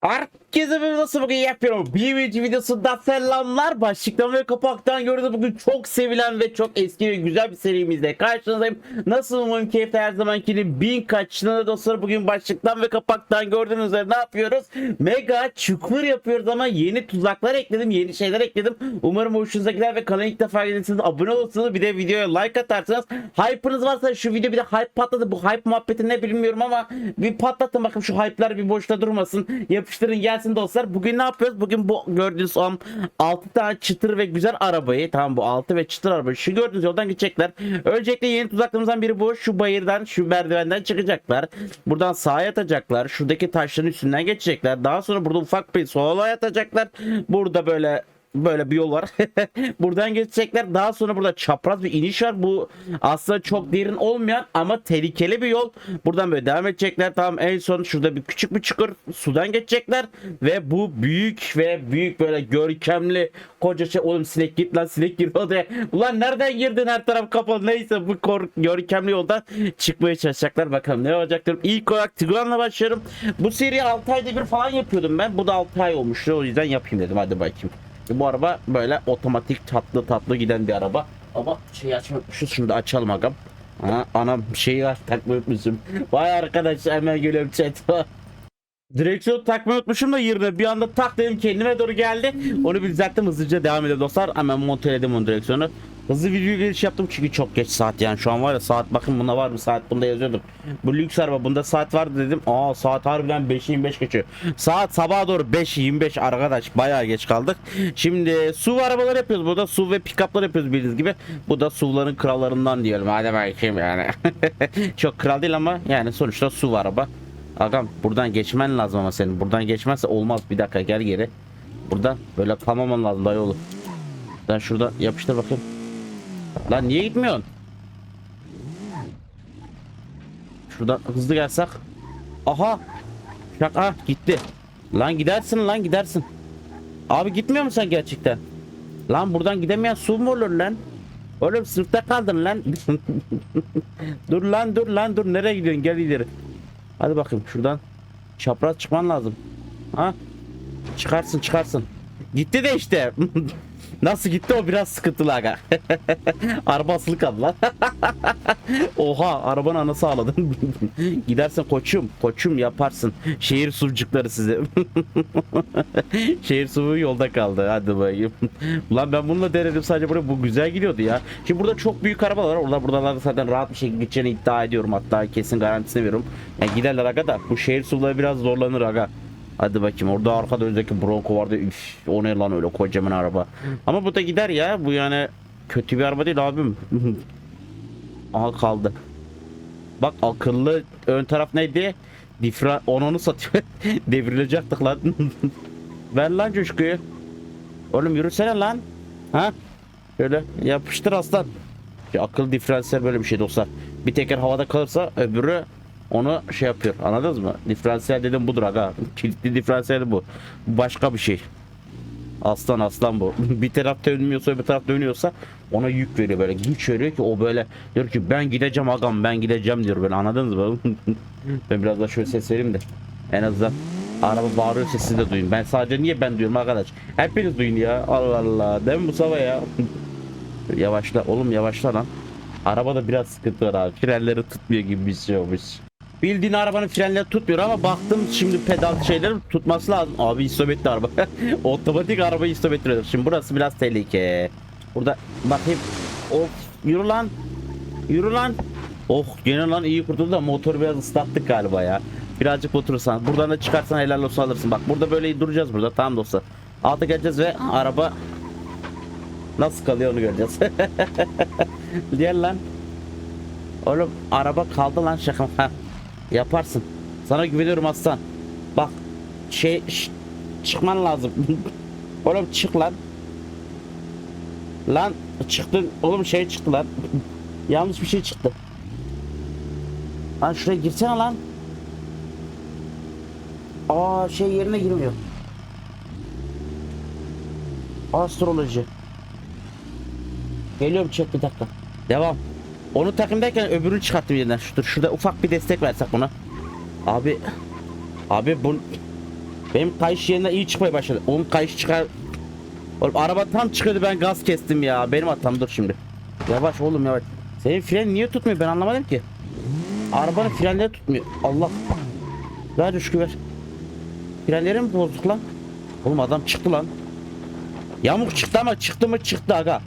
Herkese nasıl bugün yapıyorum. Bir video videosunda selamlar. Başlıktan ve kapaktan gördüğünüz bugün çok sevilen ve çok eski ve güzel bir serimizde karşınızdayım. Nasıl umarım keyifli her zamanki bin kaçtığında dostlar bugün başlıktan ve kapaktan gördüğünüz üzere ne yapıyoruz? Mega çukur yapıyoruz ama yeni tuzaklar ekledim, yeni şeyler ekledim. Umarım hoşunuza gider ve kanala ilk defa gelirsiniz. Abone olursunuz. Bir de videoya like atarsınız. Hype'ınız varsa şu video bir de hype patladı. Bu hype muhabbeti ne bilmiyorum ama bir patlatın bakın şu hype'lar bir boşta durmasın. Yapıştırın gelsin dostlar. Bugün ne yapıyoruz? Bugün bu gördüğünüz o 6 tane çıtır ve güzel arabayı tamam bu 6 ve çıtır arabayı şu gördüğünüz yoldan gidecekler. Öncelikle yeni tuzaklarımızdan biri bu. Şu bayırdan şu merdivenden çıkacaklar. Buradan sağa yatacaklar. Şuradaki taşların üstünden geçecekler. Daha sonra burada ufak bir sola yatacaklar. Burada böyle böyle bir yol var. Buradan geçecekler. Daha sonra burada çapraz bir iniş var. Bu aslında çok derin olmayan ama tehlikeli bir yol. Buradan böyle devam edecekler. Tamam en son şurada bir küçük bir çukur sudan geçecekler ve bu büyük ve büyük böyle görkemli koca şey oğlum sinek git lan sinek gir odaya. Ulan nereden girdin her taraf kapalı neyse bu kor görkemli yoldan çıkmaya çalışacaklar. Bakalım ne olacaktır. İlk olarak Tiguan'la başlıyorum. Bu seri 6 ayda bir falan yapıyordum ben. Bu da 6 ay olmuştu. O yüzden yapayım dedim. Hadi bakayım. Bu araba böyle otomatik tatlı tatlı giden bir araba. Ama şeyi açmamışız. Şunu da açalım agam. Ha, anam şeyi takmayı unutmuşum. Vay arkadaş hemen gülüyorum chat. Direksiyon takmayı unutmuşum da yerine bir anda tak dedim kendime doğru geldi. Onu bir düzelttim hızlıca devam edelim dostlar. Hemen monteledim onu direksiyonu. Hızlı video giriş yaptım çünkü çok geç saat yani şu an var ya saat bakın bunda var mı saat bunda yazıyordum. Bu lüks araba bunda saat vardı dedim. Aa saat harbiden 5.25 geçiyor. Saat sabaha doğru 5.25 arkadaş bayağı geç kaldık. Şimdi SUV arabalar yapıyoruz burada SUV ve pick-up'lar yapıyoruz bildiğiniz gibi. Bu da SUV'ların krallarından diyelim hadi bakayım yani. çok kral değil ama yani sonuçta SUV araba. Agam buradan geçmen lazım ama senin. Buradan geçmezse olmaz. Bir dakika gel geri. Buradan böyle kalmaman lazım dayı oğlum. Ben şurada yapıştır bakayım. Lan niye gitmiyorsun? Şuradan hızlı gelsek. Aha. Şaka gitti. Lan gidersin lan gidersin. Abi gitmiyor musun sen gerçekten? Lan buradan gidemeyen su mu olur lan? Oğlum sınıfta kaldın lan. dur lan dur lan dur nereye gidiyorsun gel ileri. Hadi bakayım şuradan çapraz çıkman lazım. Ha? Çıkarsın çıkarsın. Gitti de işte. Nasıl gitti o biraz sıkıntılı aga. Araba asılı kaldı lan. Oha arabanın anası ağladın. Gidersen koçum koçum yaparsın. Şehir suvcukları size. Şehir suvu yolda kaldı. Hadi bakayım. Ulan ben bununla denedim sadece buraya bu güzel gidiyordu ya. Şimdi burada çok büyük arabalar var. Orada buralarda zaten rahat bir şekilde gideceğini iddia ediyorum. Hatta kesin garantisini veriyorum. Yani giderler aga da bu şehir suları biraz zorlanır aga. Hadi bakayım orada arkada öndeki Bronco vardı. Üf, o ne lan öyle kocaman araba. Ama bu da gider ya. Bu yani kötü bir araba değil abim. Aha kaldı. Bak akıllı ön taraf neydi? Difra onu satıyor. Devrilecektik lan. Ver lan coşkuyu. Oğlum yürüsene lan. Ha? Şöyle yapıştır aslan. Şu akıllı diferansiyel böyle bir şey dostlar. Bir teker havada kalırsa öbürü onu şey yapıyor. Anladınız mı? Diferansiyel dedim budur aga. Kilitli diferansiyel bu. Başka bir şey. Aslan aslan bu. bir taraf dönmüyorsa öbür taraf dönüyorsa ona yük veriyor böyle. Güç veriyor ki o böyle diyor ki ben gideceğim agam ben gideceğim diyor böyle anladınız mı? ben biraz daha şöyle ses vereyim de en azından araba bağırıyorsa siz de duyun. Ben sadece niye ben diyorum arkadaş? Hepiniz duyun ya. Allah Allah. Değil mi Mustafa ya? yavaşla oğlum yavaşla lan. Arabada biraz sıkıntı var abi. Frenleri tutmuyor gibi bir şey olmuş. Bildiğin arabanın frenleri tutmuyor ama baktım şimdi pedal şeyleri tutması lazım. Abi istobetli araba. Otomatik araba istobettiriyor. Şimdi burası biraz tehlike. Burada bakayım. Of yürü lan. Yürü lan. Oh gene lan iyi kurtuldu da motoru biraz ıslattık galiba ya. Birazcık oturursan. Buradan da çıkarsan helal olsun alırsın. Bak burada böyle duracağız burada. Tamam dostlar. Alta geleceğiz ve araba nasıl kalıyor onu göreceğiz. Gel lan. Oğlum araba kaldı lan şaka. Yaparsın. Sana güveniyorum aslan. Bak şey çıkman lazım. Oğlum çık lan. Lan çıktın. Oğlum şey çıktı lan. Yanlış bir şey çıktı. Lan şuraya girsene lan. Aa şey yerine girmiyor. Astroloji. Geliyorum chat bir dakika. Devam. Onu takımdayken öbürünü çıkarttım yeniden. Dur şurada ufak bir destek versek buna. Abi. Abi bu. Benim kayış yerine iyi çıkmaya başladı. Oğlum kayış çıkar. Oğlum araba tam çıkıyordu ben gaz kestim ya. Benim hatam dur şimdi. Yavaş oğlum yavaş. Senin fren niye tutmuyor ben anlamadım ki. Arabanın frenleri tutmuyor. Allah. Ver Rüşkü ver. Frenleri mi bozuk lan? Oğlum adam çıktı lan. Yamuk çıktı ama çıktı mı çıktı aga.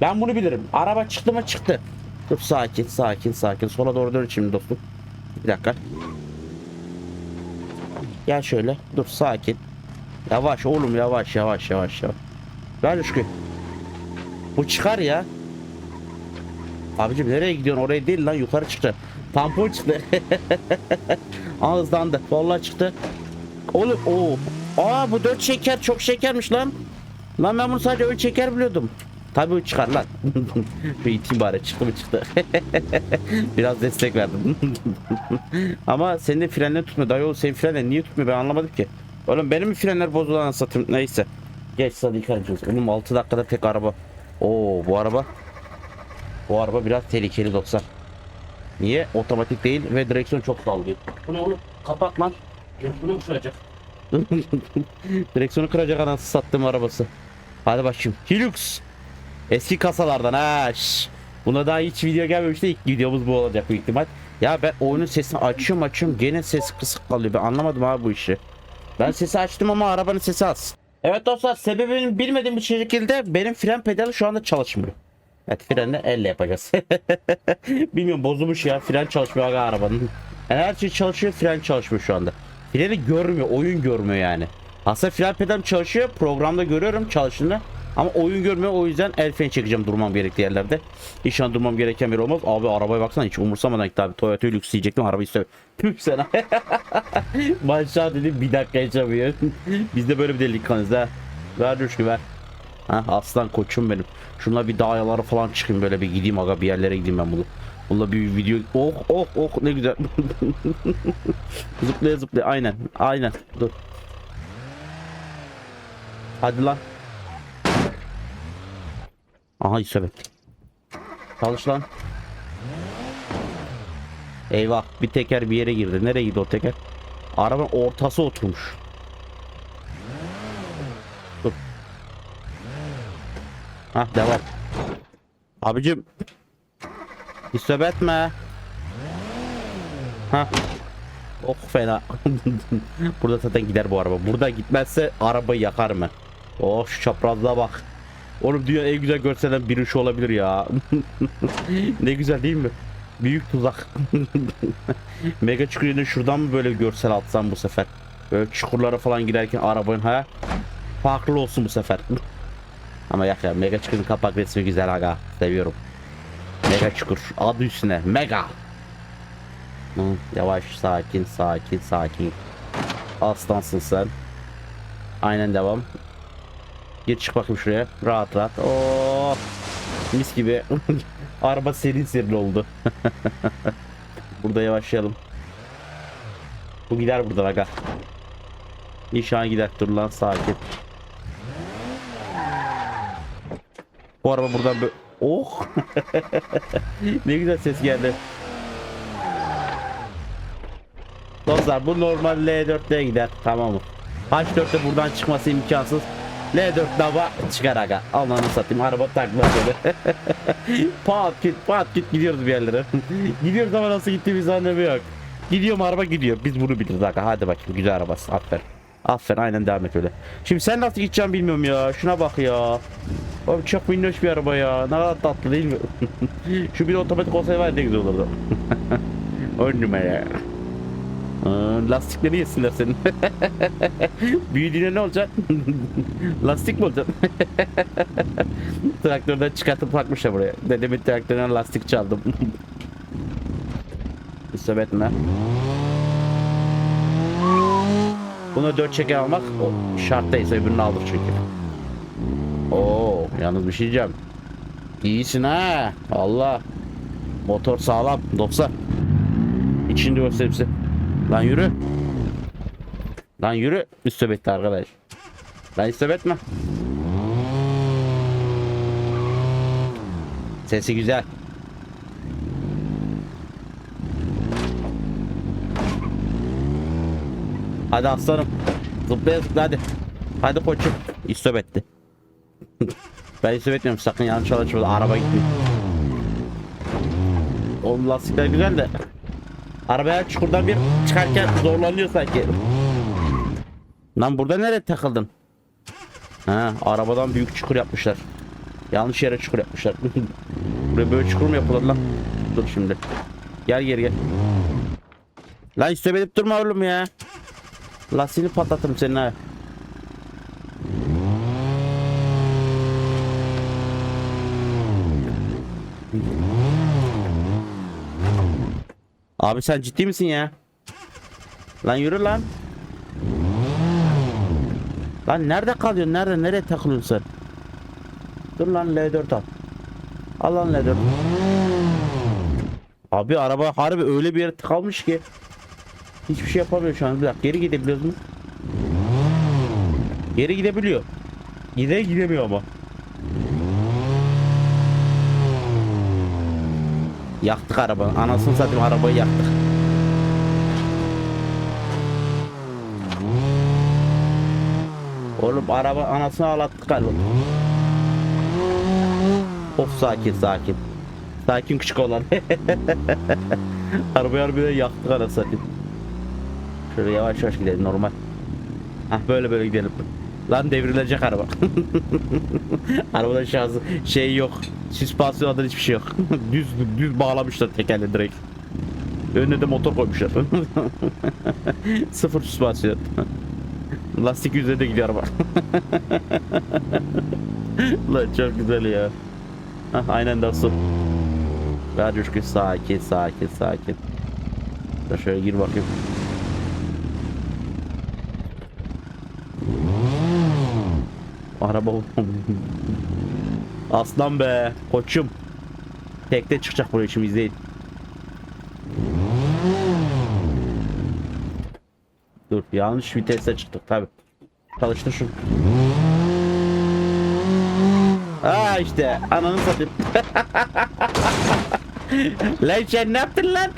Ben bunu bilirim. Araba çıktı mı çıktı. Dur sakin sakin sakin. Sola doğru dön şimdi dostum. Bir dakika. Gel şöyle. Dur sakin. Yavaş oğlum yavaş yavaş yavaş yavaş. Ver Rüşkü. Bu çıkar ya. Abicim nereye gidiyorsun? Oraya değil lan yukarı çıktı. Tampon çıktı. Aa hızlandı. Vallahi çıktı. Oğlum o. Aa bu dört şeker çok şekermiş lan. Lan ben bunu sadece öyle şeker biliyordum. Tabii o çıkar lan. Şu iteyim bari çıktı mı çıktı. Biraz destek verdim. Ama senin de frenler tutmuyor. Dayı oğlum senin frenler niye tutmuyor ben anlamadım ki. Oğlum benim frenler bozulan satayım neyse. Geç Sadık harcıyoruz. Oğlum 6 dakikada tek araba. Oo bu araba. Bu araba biraz tehlikeli dostlar. Niye? Otomatik değil ve direksiyon çok sallıyor. Bu ne oğlum? Kapat lan. Direksiyonu kıracak. Direksiyonu kıracak anası sattığım arabası. Hadi bakayım. Hilux. Eski kasalardan ha. Buna daha hiç video gelmemişti. İlk videomuz bu olacak büyük ihtimal. Ya ben oyunun sesini açıyorum açıyorum. Gene ses kısık kalıyor. Ben anlamadım abi bu işi. Ben sesi açtım ama arabanın sesi az. Evet dostlar sebebini bilmediğim bir şekilde benim fren pedalı şu anda çalışmıyor. Evet frenle elle yapacağız. Bilmiyorum bozulmuş ya fren çalışmıyor aga arabanın. Yani her şey çalışıyor fren çalışmıyor şu anda. Freni görmüyor oyun görmüyor yani. Aslında fren pedal çalışıyor programda görüyorum çalıştığını. Ama oyun görmüyor o yüzden el freni çekeceğim durmam gerektiği yerlerde. İnşallah durmam gereken bir olmaz. Abi arabaya baksana hiç umursamadan gitti abi. Toyota Hilux diyecektim arabayı söyle. Tüh sana. Maşallah dedim bir dakika yaşamıyor. Biz de böyle bir delikanlıyız ha. Ver Rüşkü ver. Ha, aslan koçum benim. Şunla bir dağyalara falan çıkayım böyle bir gideyim aga bir yerlere gideyim ben bunu. Bununla bir video oh oh oh ne güzel. zıplaya zıplaya aynen aynen dur. Hadi lan. Aha isabet. Çalış lan. Eyvah bir teker bir yere girdi. Nereye gitti o teker? Arabanın ortası oturmuş. Dur. Hah devam. Abicim. İsabet etme. Hah. Oh fena. Burada zaten gider bu araba. Burada gitmezse arabayı yakar mı? Oh şu çaprazlığa bak. Oğlum dünya en güzel görselen biri şu olabilir ya. ne güzel değil mi? Büyük tuzak. Mega çukurunu şuradan mı böyle görsel atsam bu sefer? Böyle çukurlara falan giderken arabanın ha farklı olsun bu sefer. Ama yak ya mega çukurun kapak resmi güzel aga. Seviyorum. Mega çukur adı üstüne mega. Hı, yavaş sakin sakin sakin. Aslansın sen. Aynen devam. Gir çık bakayım şuraya. Rahat rahat. Oo. Mis gibi. Araba serin serin oldu. Burada yavaşlayalım. Bu gider buradan aga. Nişan gider. Dur lan sakin. Bu araba buradan böyle... Oh! ne güzel ses geldi. Dostlar bu normal L4'te gider. Tamam mı? H4'te buradan çıkması imkansız. L4 dava çıkar aga. Allah'ını satayım araba takla böyle. pat git pat git gidiyoruz bir yerlere. gidiyoruz ama nasıl gittiğimiz anlamı yok. Gidiyorum araba gidiyor. Biz bunu biliriz aga. Hadi bakayım güzel arabası. Aferin. Aferin aynen devam et öyle. Şimdi sen nasıl gideceğim bilmiyorum ya. Şuna bak ya. Abi çok minnoş bir araba ya. Ne kadar tatlı değil mi? Şu bir otomatik olsaydı var ne güzel olurdu. On numara. Aa, lastikleri yesinler senin. Büyüdüğünde ne olacak? lastik mi olacak? Traktörden çıkartıp takmışlar buraya. Dedemin traktöründen lastik çaldım. İsabet etme. Bunu dört çeker almak o şarttaysa öbürünü aldık çünkü. Oo, yalnız bir şey diyeceğim. İyisin ha. Allah. Motor sağlam. 90. İçinde hepsi. Lan yürü. Lan yürü. Üstübetti arkadaş. Lan üstübetme. Sesi güzel. Hadi aslanım. Zıplaya zıplaya hadi. Hadi koçum. İstop etti. ben istop etmiyorum sakın yanlış anlaşılma araba gitmiyor. Oğlum lastikler güzel de. Arabaya çukurdan bir çıkarken zorlanıyor sanki. Lan burada nereye takıldın? Ha, arabadan büyük çukur yapmışlar. Yanlış yere çukur yapmışlar. Buraya böyle çukur mu yapılır lan? Dur şimdi. Gel geri gel. Lan edip durma oğlum ya. Lastiğini patlatırım senin ha. Abi sen ciddi misin ya? Lan yürü lan. Lan nerede kalıyorsun? Nerede? Nereye takılıyorsun sen? Dur lan L4 al. Al lan L4. Abi araba harbi öyle bir yere tıkalmış ki. Hiçbir şey yapamıyor şu an. Bir dakika geri gidebiliyoruz mu? Geri gidebiliyor. Gide gidemiyor ama. Yaktık arabanı. Anasını satayım arabayı yaktık. Oğlum araba anasını ağlattık galiba. Of sakin sakin. Sakin küçük olan. Arabayı harbiden yaktık anasını satayım. Şöyle yavaş yavaş gidelim normal. Hah böyle böyle gidelim. Lan devrilecek araba. Arabada şansı şey yok. Süspansiyon adına hiçbir şey yok. düz düz bağlamışlar tekerle direkt. Önüne de motor koymuşlar. Sıfır süspansiyon. Lastik yüzde de gidiyor araba. Lan çok güzel ya. Hah, aynen dostum. Ver coşku sakin sakin sakin. Da şöyle gir bakayım. Araba Aslan be koçum. Tekte çıkacak buraya şimdi izleyin. Dur yanlış vitese çıktık tabi. Çalıştır şunu. Aa işte ananı satayım. lan sen ne yaptın lan?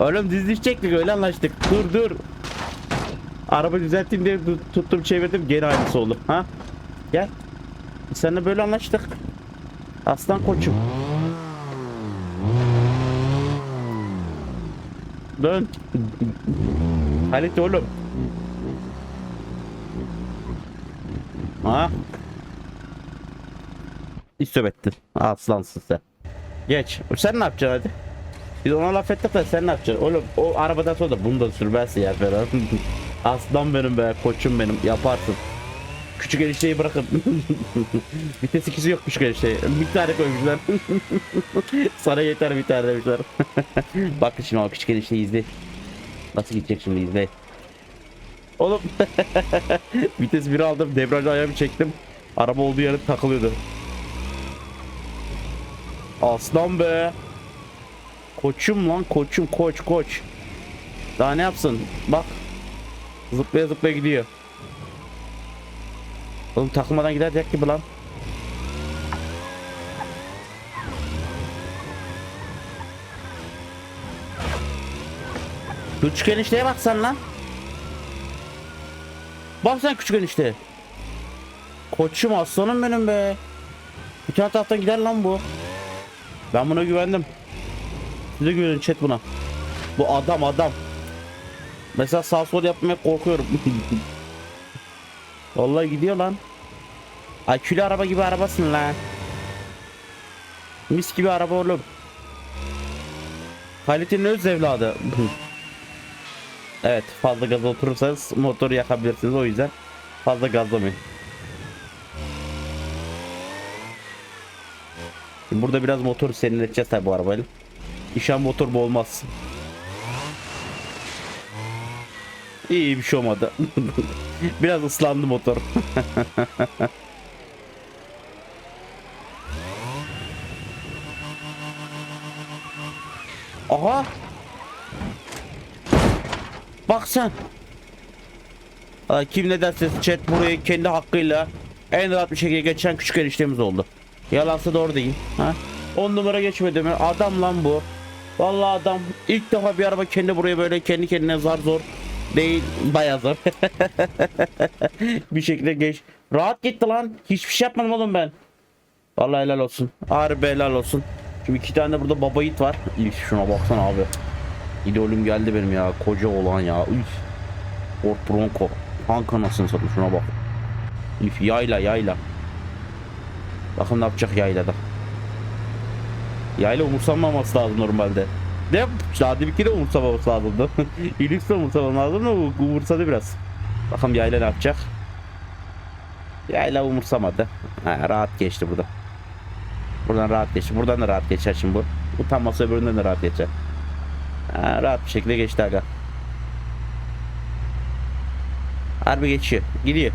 Oğlum düz düşecektik öyle anlaştık. Dur dur. Araba düzelteyim diye tut- tuttum çevirdim gene aynısı oldu. Ha? Gel. Biz seninle böyle anlaştık. Aslan koçum. Dön. Halit oğlum. Ha? İstop ettin. Aslansın sen. Geç. Sen ne yapacaksın hadi? Biz ona laf ettik de sen ne yapacaksın? Oğlum o arabadan sonra da bunu da sürmezsin ya Ferhat. Aslan benim be koçum benim yaparsın. Küçük enişteyi bırakın. Vites ikisi yok küçük enişteyi. Bir tane koymuşlar. Sana yeter bir tane demişler. Bakın şimdi o küçük enişteyi izle. Nasıl gidecek şimdi izle. Oğlum. Vites 1 aldım. Debriyajı ayağımı çektim. Araba olduğu yere takılıyordu. Aslan be. Koçum lan koçum koç koç. Daha ne yapsın? Bak. Zıplaya zıplaya gidiyor. Oğlum takılmadan gidecek gibi lan. Küçük enişteye bak sen lan. Bak sen küçük enişte. Koçum aslanım benim be. Tane taraftan gider lan bu. Ben buna güvendim. Size güvenin chat buna. Bu adam adam. Mesela sağ sol yapmaya korkuyorum. Vallahi gidiyor lan. Akülü araba gibi arabasın lan. Mis gibi araba oğlum. Kalitenin öz evladı. evet fazla gaz oturursanız motoru yakabilirsiniz o yüzden fazla gazlamayın. Burada biraz motoru serinleteceğiz tabi bu arabayla. İşan motor bu. İyi bir şey olmadı. biraz ıslandı motor. Aha. Bak sen. Kim ne derse chat burayı kendi hakkıyla en rahat bir şekilde geçen küçük eniştemiz oldu. Yalansa doğru değil. Ha? 10 numara geçmedi mi? Adam lan bu. Vallahi adam ilk defa bir araba kendi buraya böyle kendi kendine zar zor Değil bayağı bir şekilde geç. Rahat gitti lan. Hiçbir şey yapmadım oğlum ben. Vallahi helal olsun. Harbi helal olsun. Şimdi iki tane de burada baba yiğit var. Üf, şuna baksana abi. İdolüm geldi benim ya. Koca olan ya. Üf. Ford Bronco. Tank anasını satayım şuna bak. Üf yayla yayla. Bakın ne yapacak yaylada. Yayla umursanmaması lazım normalde. Ne? Daha deminki de umursamaması lazımdı. İlix de umursamaması lazım ama bu umursadı biraz. Bakalım yayla ne yapacak. Yayla umursamadı. Ha, rahat geçti burada. Buradan rahat geçti. Buradan da rahat geçer şimdi bu. Utanmasa öbüründen de rahat geçer. Ha, rahat bir şekilde geçti aga. Harbi geçiyor. Gidiyor.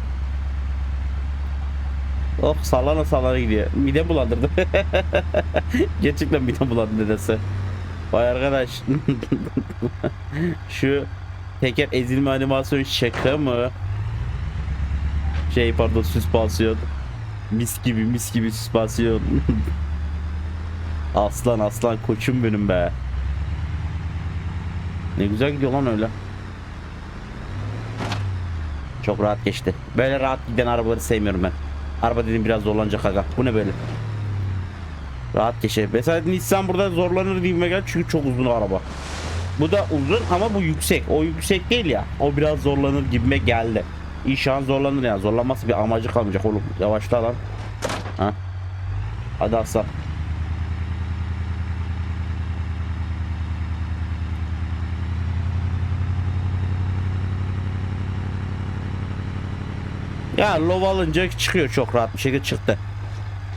Oh sallana sallana gidiyor. Midem bulandırdı. Gerçekten midem bulandı nedense. Vay arkadaş. Şu teker ezilme animasyonu şaka mı? Şey pardon süspansiyon. Mis gibi mis gibi süspansiyon. aslan aslan koçum benim be. Ne güzel gidiyor lan öyle. Çok rahat geçti. Böyle rahat giden arabaları sevmiyorum ben. Araba dedim biraz zorlanacak aga. Bu ne böyle? Rahat geçer. Mesela Nissan burada zorlanır diyeyim gel çünkü çok uzun araba. Bu da uzun ama bu yüksek. O yüksek değil ya. O biraz zorlanır gibime geldi. İnşallah zorlanır ya. Zorlanması bir amacı kalmayacak oğlum. Yavaşla lan. Ha. Hadi aslan. Ya lov alınca çıkıyor çok rahat bir şekilde çıktı.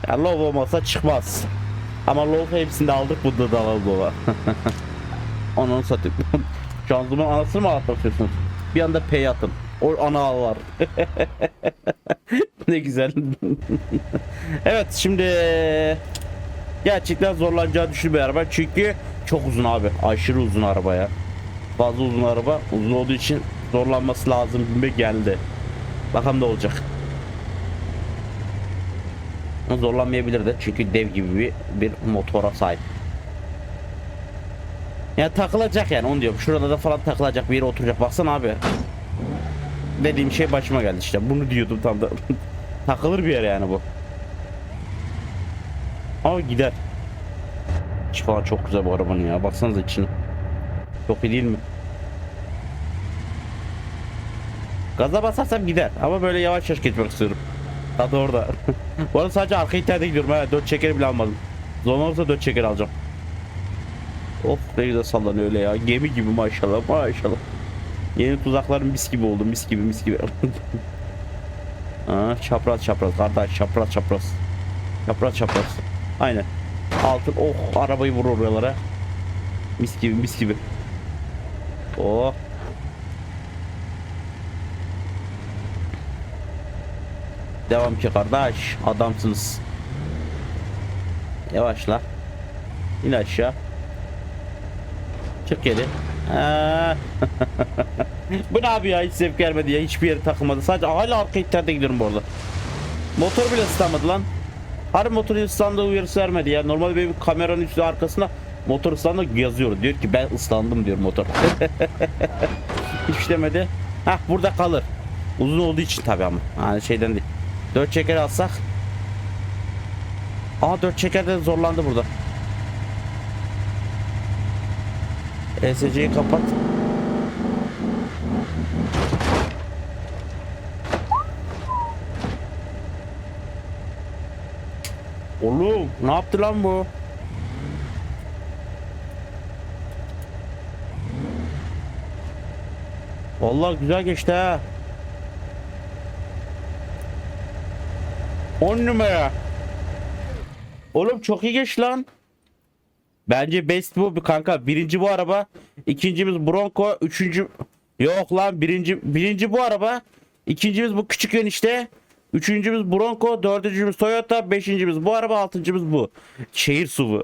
Ya lov olmasa çıkmaz. Ama lov hepsinde aldık bunda da alalım lova. Ananı satayım. Şanzıman anasını mı ağlatmak istiyorsunuz? Bir anda P'ye atın. O ana ağ var. ne güzel. evet şimdi gerçekten zorlanacağı düşünmüyor araba çünkü çok uzun abi. Aşırı uzun araba ya. Fazla uzun araba. Uzun olduğu için zorlanması lazım gibi geldi. Bakalım ne olacak. Ama Zorlanmayabilir de çünkü dev gibi bir, bir motora sahip. Ya takılacak yani onu diyorum. Şurada da falan takılacak bir yere oturacak. Baksana abi. Dediğim şey başıma geldi işte. Bunu diyordum tam da. Takılır bir yere yani bu. Ama gider. İçi falan çok güzel bu arabanın ya. Baksanıza içini. Çok iyi değil mi? Gaza basarsam gider ama böyle yavaş yavaş gitmek istiyorum. Tadı orada. Bu arada sadece arka iterde gidiyorum ha. 4 çekeri bile almadım. Zor olursa 4 çeker alacağım. Of ne güzel sallanıyor öyle ya. Gemi gibi maşallah maşallah. Yeni tuzaklarım mis gibi oldu mis gibi mis gibi. Aa, çapraz çapraz kardeş çapraz çapraz. Çapraz çapraz. Aynen. Altın oh arabayı vurur oralara. Mis gibi mis gibi. Oh Devam ki kardeş. Adamsınız. Yavaşla. İn aşağı. Çık geri. Bu ne abi ya hiç zevk gelmedi ya hiçbir yere takılmadı sadece hala arka itlerde gidiyorum bu arada Motor bile ıslanmadı lan Harbi motorun ıslandığı uyarısı vermedi ya normalde benim kameranın üstü arkasına motor ıslandı yazıyor diyor ki ben ıslandım diyor motor Hiçbir şey demedi Hah burada kalır Uzun olduğu için tabi ama hani şeyden değil 4 çeker alsak Aa 4 çeker de zorlandı burada ESC'yi kapat Oğlum ne yaptı lan bu? Vallahi güzel geçti ha. 10 numara. Oğlum çok iyi geçti lan. Bence best bu kanka. Birinci bu araba. ikincimiz Bronco. Üçüncü... Yok lan birinci, birinci bu araba. ikincimiz bu küçük enişte. Üçüncümüz Bronco, dördüncümüz Toyota, beşincimiz bu araba, altıncımız bu. Şehir suvu.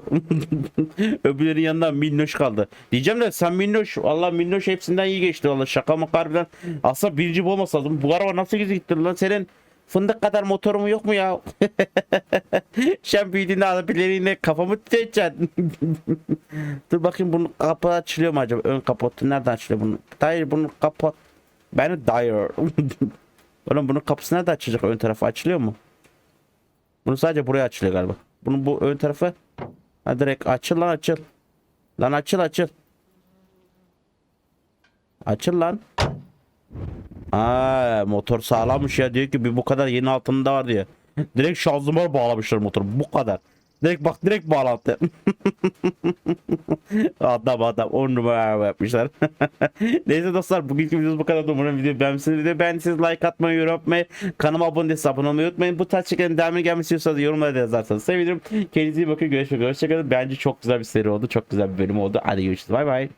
Öbürlerin yanından minnoş kaldı. Diyeceğim de sen minnoş, valla minnoş hepsinden iyi geçti valla şaka mı harbiden. Aslında birinci bu olmasa lazım. Bu araba nasıl gitti lan senin Fındık kadar motorum yok mu ya? Sen büyüdüğünde alabildiğinde kafamı tutacaksın. Dur bakayım bunun kapı açılıyor mu acaba? Ön kapotu nereden açılıyor bunun? Hayır bunun kapot. Beni dayır. Oğlum bunun kapısı nerede açılacak? Ön tarafı açılıyor mu? Bunu sadece buraya açılıyor galiba. Bunun bu ön tarafı. Ha direkt açıl lan açıl. Lan açıl açıl. Açıl lan. Aa, motor sağlammış ya diyor ki bir bu kadar yeni altında var diye. Direkt şanzıman bağlamışlar motoru bu kadar. Direkt bak direkt bağlantı. adam adam 10 numara yapmışlar. Neyse dostlar bugünkü videomuz bu kadar. Umarım video beğenmişsiniz. Video beğendiyseniz like atmayı, yorum yapmayı, kanalıma abone değilseniz abone olmayı unutmayın. Bu tarz şekerin devamını gelmesi istiyorsanız yorumlara da yazarsanız sevinirim. Kendinize iyi bakın. Görüşmek üzere. Hoşçakalın. Bence çok güzel bir seri oldu. Çok güzel bir bölüm oldu. Hadi görüşürüz. Bay bay.